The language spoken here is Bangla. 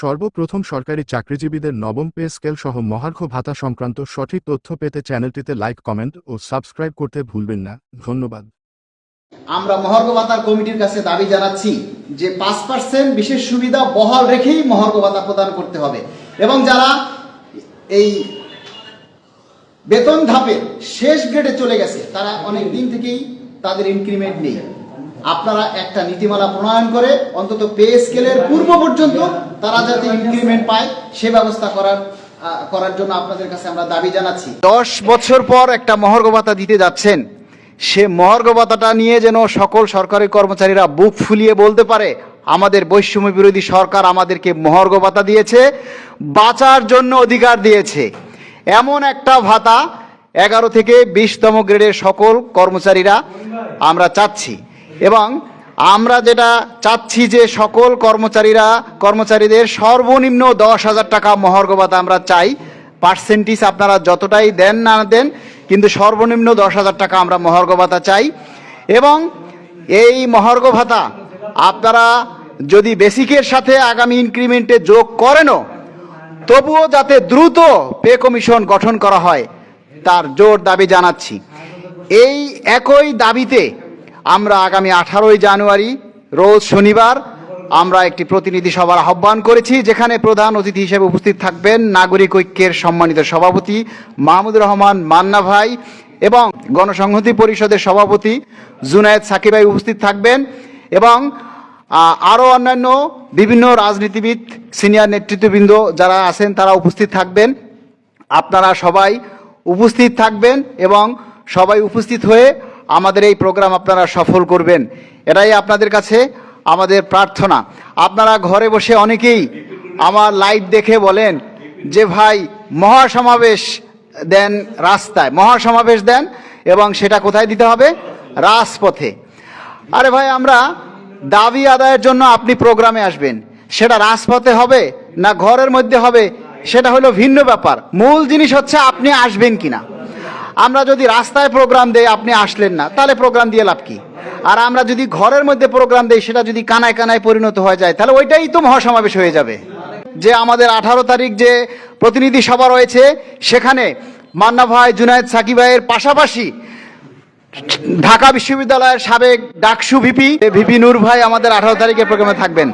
সর্বপ্রথম সরকারি চাকরিজীবীদের নবম পে স্কেল সহ মহার্ঘ ভাতা সংক্রান্ত সঠিক তথ্য পেতে চ্যানেলটিতে লাইক, কমেন্ট ও সাবস্ক্রাইব করতে ভুলবেন না। ধন্যবাদ। আমরা মহার্ঘ ভাতার কমিটির কাছে দাবি জানাচ্ছি যে পাঁচ পার্সেন্ট বিশেষ সুবিধা বহাল রেখেই মহার্ঘ ভাতা প্রদান করতে হবে এবং যারা এই বেতন ধাপের শেষ গ্রেডে চলে গেছে, তারা অনেক দিন থেকেই তাদের ইনক্রিমেন্ট নেই। আপনারা একটা নীতিমালা প্রণয়ন করে অন্তত পে স্কেলের পূর্ব পর্যন্ত তারা যাতে ইনক্রিমেন্ট পায়, সে ব্যবস্থা করার করার জন্য আপনাদের কাছে আমরা দাবি জানাচ্ছি। দশ বছর পর একটা মহার্ঘ ভাতা দিতে যাচ্ছেন। সে মহার্ঘ ভাতাটা নিয়ে যেন সকল সরকারি কর্মচারীরা বুক ফুলিয়ে বলতে পারে, আমাদের বৈষম্য বিরোধী সরকার আমাদেরকে মহার্ঘ ভাতা দিয়েছে, বাঁচার জন্য অধিকার দিয়েছে। এমন একটা ভাতা এগারো থেকে বিশতম গ্রেডের সকল কর্মচারীরা আমরা চাচ্ছি। এবং আমরা যেটা চাচ্ছি যে সকল কর্মচারীরা, কর্মচারীদের সর্বনিম্ন দশ হাজার টাকা মহার্ঘ ভাতা আমরা চাই। পার্সেন্টেজ আপনারা যতটাই দেন না দেন, কিন্তু সর্বনিম্ন দশ হাজার টাকা আমরা মহার্ঘ ভাতা চাই। এবং এই মহার্ঘ ভাতা আপনারা যদি বেসিকের সাথে আগামী ইনক্রিমেন্টে যোগ করেনও, তবুও যাতে দ্রুত পে কমিশন গঠন করা হয়, তার জোর দাবি জানাচ্ছি। এই একই দাবিতে আমরা আগামী আঠারোই জানুয়ারি, রোজ শনিবার, আমরা একটি প্রতিনিধি সভার আহ্বান করেছি, যেখানে প্রধান অতিথি হিসেবে উপস্থিত থাকবেন নাগরিক ঐক্যের সম্মানিত সভাপতি মাহমুদুর রহমান মান্না ভাই এবং গণসংহতি পরিষদের সভাপতি জুনায়েদ সাকিবাই উপস্থিত থাকবেন এবং আরও অন্যান্য বিভিন্ন রাজনীতিবিদ, সিনিয়র নেতৃত্ববৃন্দ যারা আছেন তারা উপস্থিত থাকবেন। আপনারা সবাই উপস্থিত থাকবেন এবং সবাই উপস্থিত হয়ে আমাদের এই প্রোগ্রাম আপনারা সফল করবেন। এটাই আপনাদের কাছে আমাদের প্রার্থনা। আপনারা ঘরে বসে অনেকেই আমার লাইভ দেখে বলেন যে, ভাই, মহাসমাবেশ দেন রাস্তায়। মহাসমাবেশ দেন এবং সেটা কোথায় দিতে হবে? রাজপথে। আরে ভাই, আমরা দাবি আদায়ের জন্য আপনি প্রোগ্রামে আসবেন। সেটা রাজপথে হবে না ঘরের মধ্যে হবে? সেটা হলো ভিন্ন ব্যাপার। মূল জিনিস হচ্ছে আপনি আসবেন কিনা। আমরা যদি রাস্তায় প্রোগ্রাম দেই, আপনি আসলেন না। তাহলে প্রোগ্রাম দিয়ে লাভ কি? আর আমরা যদি ঘরের মধ্যে প্রোগ্রাম দেই, সেটা যদি কানায় কানায় পরিণত হয়ে যায়, তাহলে ওইটাই তো মহাসমাবেশ হয়ে যাবে। যে আমাদের আঠারো তারিখ যে প্রতিনিধি সভা রয়েছে, সেখানে মান্না ভাই, জুনায়েদ সাকিব ভাইয়ের পাশাপাশি ঢাকা বিশ্ববিদ্যালয়ের সাবেক ডাকসু ভিপি ভিপি নূর ভাই আমাদের আঠারো তারিখের প্রোগ্রামে থাকবেন।